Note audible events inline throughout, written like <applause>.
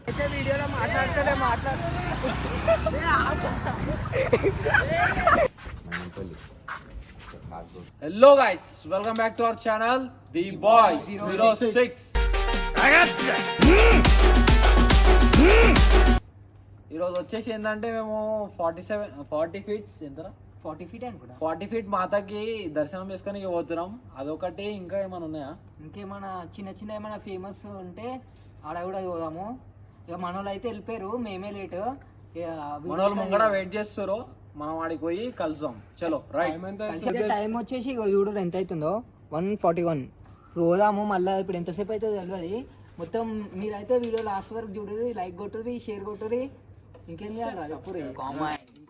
అయితే వీడియోలో hello guys welcome back to our channel the boy zero six ఈరోజు వచ్చేసి ఏంటంటే మేము ఫార్టీ సెవెన్ ఫార్టీ ఫీట్స్ ఎంత? ఫార్టీ ఫీట్ అనుకుంటా ఫార్టీ ఫీట్ మాతకి దర్శనం చేసుకొని ఇక పోతున్నాం. అదొకటి ఇంకా ఏమైనా ఉన్నాయా? ఇంకేమైనా చిన్న చిన్న ఏమైనా ఫేమస్ ఉంటే ఆడ కూడా పోదాము. ఇక మనోళ్ళు అయితే వెళ్ళిపోయారు మేమే లేట్ మన వాళ్ళు ముంగడ వెయిట్ చేస్తారు మనం ఆడికి పోయి కలుద్దాం. చలో రైట్ టైం వచ్చేసి ఇగో చూడు ఎంత అవుతుందో. వన్ ఫార్టీ వన్ పోదాము మళ్ళీ ఇప్పుడు ఎంతసేపు అవుతుందో తెలియదు మొత్తం మీరైతే వీడియో లాస్ట్ వరకు చూడరు లైక్ కొట్టుర్రి షేర్ కొట్టుర్రి. ఇంకేం చేయాలి చెప్పుర్రి?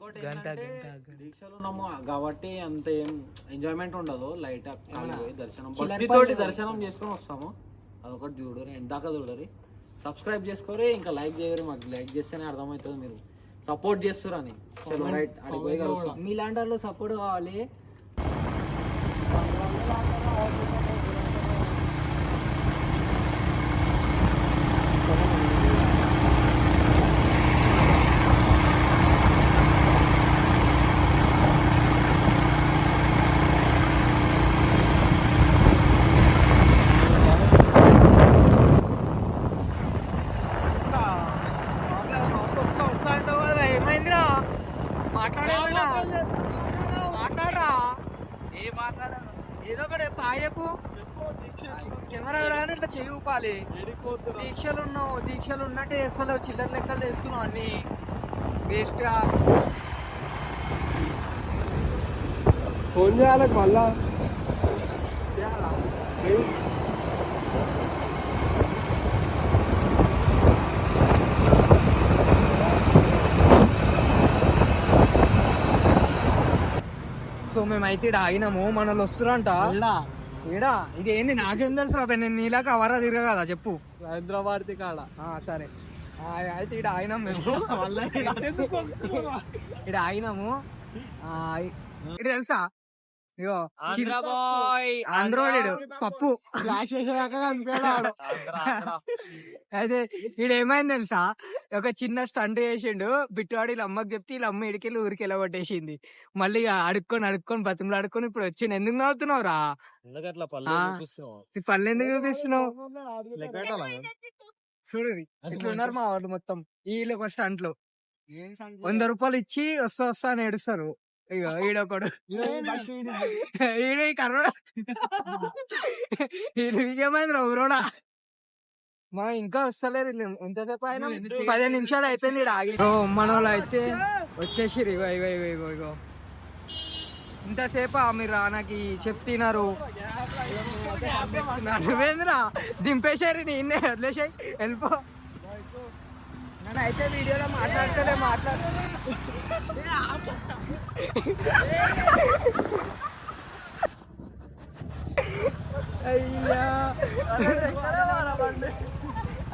ఇంకోటి ఏంటంటే దీక్షలు కాబట్టి అంత ఏం ఎంజాయ్మెంట్ ఉండదు లైట్ దర్శనం. భక్తితోటి దర్శనం చేసుకొని వస్తాము. అదొకటి చూడరు ఎందాక చూడరు. సబ్స్క్రైబ్ చేసుకోరి ఇంకా లైక్ చేయరు. మాకు లైక్ చేస్తేనే అర్థమవుతుంది మీరు. సపోర్ట్ చేస్తారు అని మీలాంటి వాళ్ళు సపోర్ట్ కావాలి. మాట్లాడేమైనా మాట్లాడరా? ఏ మాట్లాడాను? ఏదో ఒకటి పాయపు కెమెరా కూడా ఇట్లా చేయి ఊపాలి. దీక్షలు ఉన్నావు దీక్షలు ఉన్నట్టు చేస్తలేవు చిల్లర లెక్కలు చేస్తున్నావు అన్ని. వేస్ట్గా. ఫోన్ చేయాలి మళ్ళా. సో మేమైతే ఇక్కడ ఆగినాము. మన వాళ్ళు వస్తురంట ఏడా? ఇది ఏంది? నాకేం తెలుసు రా నేను నీలాగా అవరా తిరగ కదా చెప్పు. హైదరాబాద్ కాడ? ఆ, సరే. అయితే ఇక్కడ ఆగినాం మేము. <laughs> ఇక్కడ <laughs> ఆగినాము. ఆ, ఇది తెలుసా? ఇగో ఆంధ్రోడు పప్పు. ఫ్లాష్ చేసేదాకా కనిపించాడు అయితే ఈడు ఏమైంది తెలుసా? ఒక చిన్న స్టంట్ చేసిండు బిట్టువాడు వీళ్ళ అమ్మకి చెప్తే వీళ్ళ అమ్మ ఇడికెళ్ళి ఊరికి వెళ్ళగొట్టేసింది. మళ్ళీ అడుక్కొని అడుక్కొని బతుములు అడుక్కొని ఇప్పుడు వచ్చిండు. ఎందుకు నవ్వుతున్నావు రా? పళ్ళు ఎందుకు చూపిస్తున్నావు? చూడు ఇట్లా ఉన్నారు మా వాళ్ళు మొత్తం? వీళ్ళు ఒక స్టంట్లో వంద రూపాయలు ఇచ్చి వస్తా వస్తా అని ఏడుస్తారు. ఇక ఈడొకడు ఈడు ఈ కర్రోడా. <laughs> ఈడు ఏమైంది ఊరోడా. మా ఇంకా వస్తలేరు. ఎంతసేపు అయినా పదిహేను నిమిషాలు అయిపోయింది ఈడ. ఆగి ఓ మన వాళ్ళు అయితే వచ్చేసి ఇగో ఇగో ఇగో ఇగో ఇగో. ఇంతసేపు మీరు రానకి చెప్తున్నారు నువ్వేంద్రా? దింపేశారు నేనే వదిలేసాయి. వెళ్ళిపో. నన్ను అయితే వీడియోలో మాట్లాడతలే మాట్లాడు అయ్యా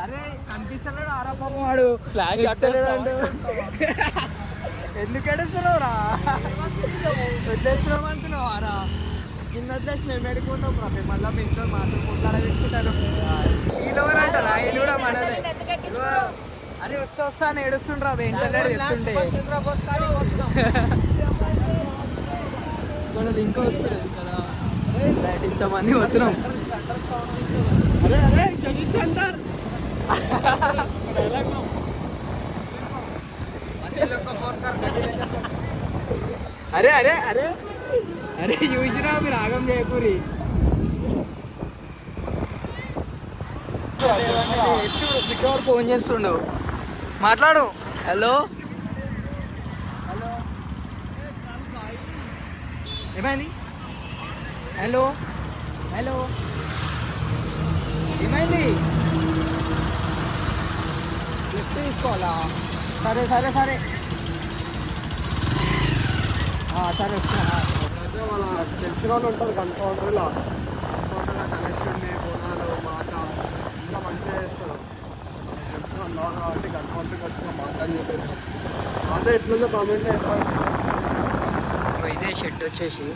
అరే కనిపిస్తలేడు ఆరాపం వాడు ఎత్తలేదండు. ఎందుకు ఎడుస్తున్నావు రా వదిలేస్తున్నావు అంటున్నావు ఆరా నిన్న వదిలేసి మేము ఎడుకుంటాం రా మేము మళ్ళీ మీ ఇంట్లో మాత్రం కొట్లాడ వీళ్ళు ఎవరంటారా వీళ్ళు కూడా మనదే అరే వస్తా వస్తా అని ఏడుస్తుండ్రా ఏంటంటే చెప్తుంటే. మనది ఇంకా వస్తుంది కదా. ఇంతమంది వస్తున్నాం అరే అరే అరే అరే అరే అరే చూసినా మీరు ఆగం చేయకూరి ఫోన్ చేస్తుండవు. మాట్లాడు. హలో. ఏమైంది? హలో. హలో. ఏమైంది? లిఫ్ట్ తీసుకోవాలా? సరే సరే సరే. సరే వస్తున్నా. తెలిసిన వాళ్ళు ఉంటారు కన్ఫౌండర్లో. కన్ఫౌండర్లో కనెక్షన్ బోనాలు మాట ఇంకా మంచిగా చేస్తారు. తెలిసిన వాళ్ళు కాబట్టి కన్ఫౌండర్కి వచ్చిన మాట చెప్పేసి. ఎట్లుందో కామెంట్ ఇదే షెడ్ వచ్చేసి.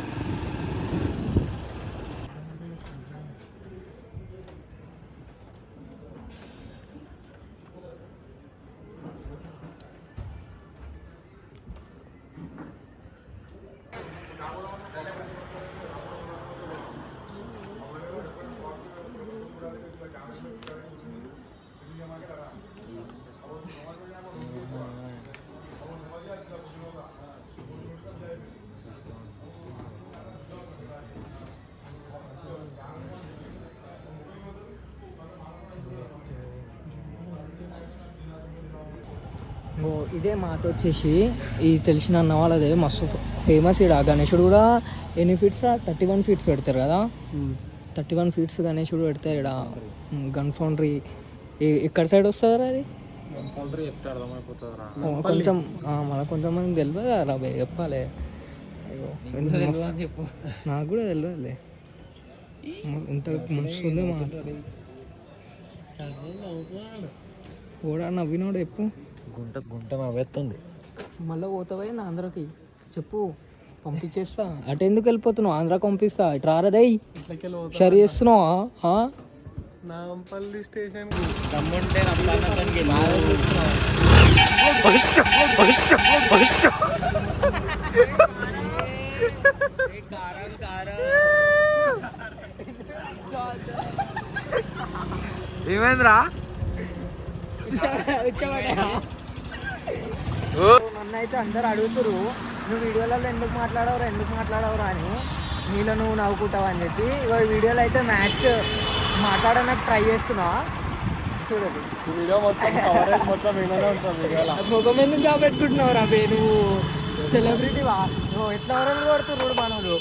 ఇంకో ఇదే మాత వచ్చేసి ఈ తెలిసిన అన్న వాళ్ళదే మస్తు ఫేమస్ ఇక్కడ గణేశుడు కూడా ఎన్ని ఫీట్స్ థర్టీ వన్ ఫీట్స్ పెడతారు కదా? థర్టీ వన్ ఫీట్స్ గణేశుడు పెడతారు ఇక్కడ గన్ ఫౌండరీ ఎక్కడ సైడ్ వస్తుంది అది? కొంచెం ఆ, మన కొంతమంది తెలియదు రా చెప్పాలి. అయ్యో, మస్తు- నాకు కూడా తెలియదులే. ఎంత మస్తుంది మాట కూడా నవ్వినోడు చెప్పు. గుంట గుంట నవ్వెత్తుంది మళ్ళీ పోతావే నా ఆంధ్రాకి. చెప్పు పంపించేస్తా. అటు ఎందుకు వెళ్ళిపోతున్నావు? ఆంధ్రాకి పంపిస్తా. ఇటు రారదై షరీ చేస్తున్నావా? నాంపల్లి స్టేషన్ దమ్ముంటే ఏమైందిరా? నన్ను అయితే అందరు అడుగుతురు నువ్వు వీడియోలలో ఎందుకు మాట్లాడవరా ఎందుకు మాట్లాడవరా అని. నీలో నువ్వు నవ్వుకుంటావు అని చెప్పి. ఇవాళ వీడియోలో అయితే మ్యాథ్స్ మాట్లాడడానికి ట్రై చేస్తున్నా. చూడదు వీడియో మొత్తం కవరేజ్ మొత్తం ఇలానే ఉంటుంది వీడియోలో. ముఖం ఎందుకు కాబెట్టుకుంటున్నావు రా బే నువ్వు సెలబ్రిటీవా నువ్వు ఎట్లా వరం కొడుతున్నాడు మనోడు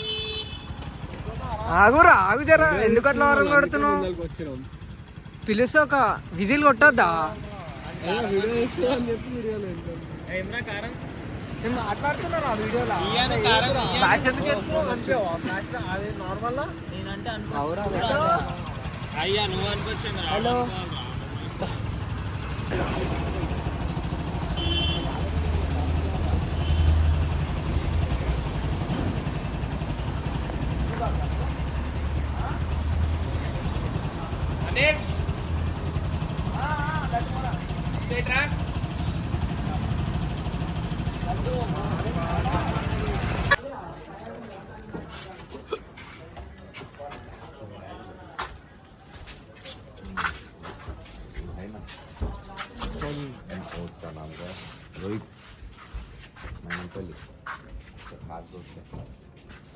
ఆగురా ఆగు జరా. ఎందుకు అట్లా వరం కొడుతున్నావు? పిలిస్తే ఒక విజిల్ కొట్టొద్దా? వీడియో అని చెప్పి మాట్లాడుతున్నాను ఆ వీడియోలో. ఫ్లాష్ ఎందుకు వేసుకున్నావు కనిపించవా ఫ్లాష్ అది నార్మల్? అవురా అయ్యా నువ్వు అనుకొచ్చింది హలో.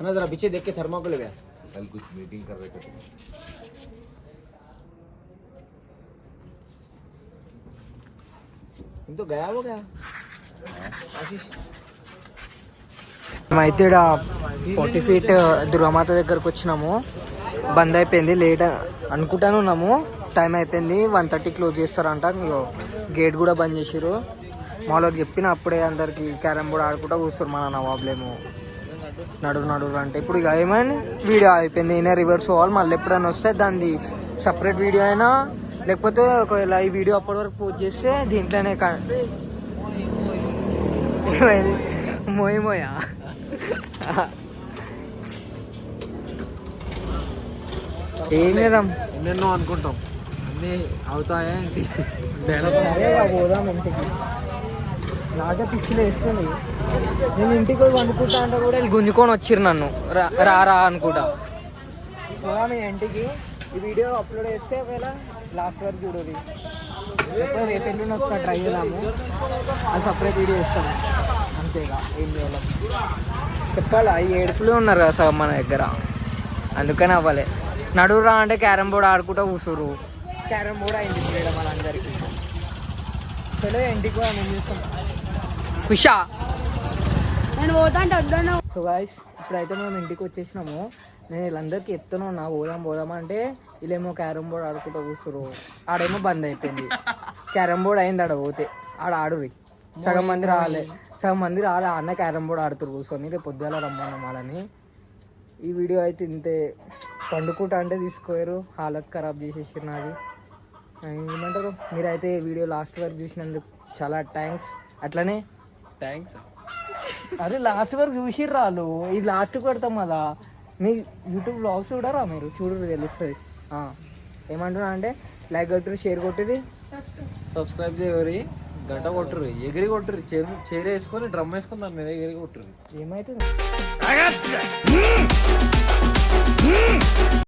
अना जरा पीछे देख के थर्माकोल गया कल कुछ मीटिंग कर रहे थे तुम तो गया हो क्या మేమైతే ఇక్కడ ఫార్టీ ఫీట్ దుర్గామాత దగ్గరకు వచ్చినాము బంద్ అయిపోయింది లేట్ అనుకుంటానే ఉన్నాము టైం అయిపోయింది వన్ థర్టీ క్లోజ్ చేస్తారంట ఇగో గేట్ కూడా బంద్ చేసిర్రు మాలోకి చెప్పిన అప్పుడే అందరికి క్యారమ్ బోర్డ్ ఆడుకుంటా కూర్చురు మన నవాబులేమో నడు నడు అంటే ఇప్పుడు ఇక ఏమైంది? వీడియో అయిపోయింది. నేనే రివర్స్ పోవాలి మళ్ళీ ఎప్పుడైనా వస్తే దాన్ని సపరేట్ వీడియో అయినా లేకపోతే ఒకవేళ ఈ వీడియో అప్పటి వరకు పోస్ట్ చేస్తే దీంట్లోనే ఏమైంది? మోయి మోయా? ఏం లేదాం ఎన్నెన్నో అనుకుంటాం. అన్నీ అవుతాయా పోదాం ఇంటికి. నాకే పిచ్చిలు వేస్తుంది. నేను ఇంటికి పోయి వండుకుంటా అంటే కూడా వీళ్ళు గుంజుకొని వచ్చిర్రు నన్ను. రా రా రా అనుకుంటా. పోదాం ఇక ఇంటికి. ఈ వీడియో అప్లోడ్ చేస్తే ఒకవేళ లాస్ట్ వరకు చూడదు లేకపోతే రేపు ఎల్లుండి ఒకసారి ట్రై చేద్దాము. అది సపరేట్ వీడియో ఇస్తాం అంతేగా ఏం చేయాలి. చెప్పాలా? ఈ ఏడుపులే ఉన్నారు కదా సగం మన దగ్గర. అందుకని అవ్వలే. నడురా అంటే క్యారమ్ బోర్డ్ ఆడుకుంటూ కూర్చోరు క్యారమ్ బోర్డ్ అయింది వాళ్ళందరికీ. చలో ఇంటికి కూడా నేను చూస్తాం? ఖుషా నేను పోతా అంటే వద్దన్నావు సో గాయస్ ఇప్పుడైతే మేము ఇంటికి వచ్చేసినాము. నేను వీళ్ళందరికీ చెప్తూనే ఉన్నా పోదాం పోదాం అంటే వీళ్ళేమో క్యారమ్ బోర్డ్ ఆడుకుంటూ కూర్చురు ఆడేమో బంద్ అయిపోయింది. క్యారమ్ బోర్డ్ అయింది ఆడ పోతే. ఆడ ఆడురి సగం మంది రాలే. సగం మంది రాలే ఆడనే క్యారమ్ బోర్డ్ ఆడుతురు కూర్చొని. రేపు పొద్దుగాల రమ్మన్నాం వాళ్ళని. ఈ వీడియో అయితే ఇంతే. పండుకుంటా అంటే తీసుకోరు హాలత్ ఖరాబ్ చేసేసారు నాది. ఏమంటారు? మీరైతే ఈ వీడియో లాస్ట్ వరకు చూసినందుకు చాలా థ్యాంక్స్. అట్లనే థ్యాంక్స్ అరే లాస్ట్ వరకు చూసిర్రు వాళ్ళు. ఇది లాస్ట్ పెడతాం కదా. మీ యూట్యూబ్ బ్లాగ్స్ చూడరా మీరు? చూడరు తెలుస్తుంది. ఆ, ఏమంటున్నా అంటే లైక్ కొట్టురు షేర్ కొట్టుది సబ్స్క్రైబ్ చేయరి గంట కొట్టురు ఎగిరి కొట్టురు చీర చీర వేసుకొని డ్రమ్ వేసుకొని దాని మీద ఎగిరి కొట్టురు ఏమవుతుంది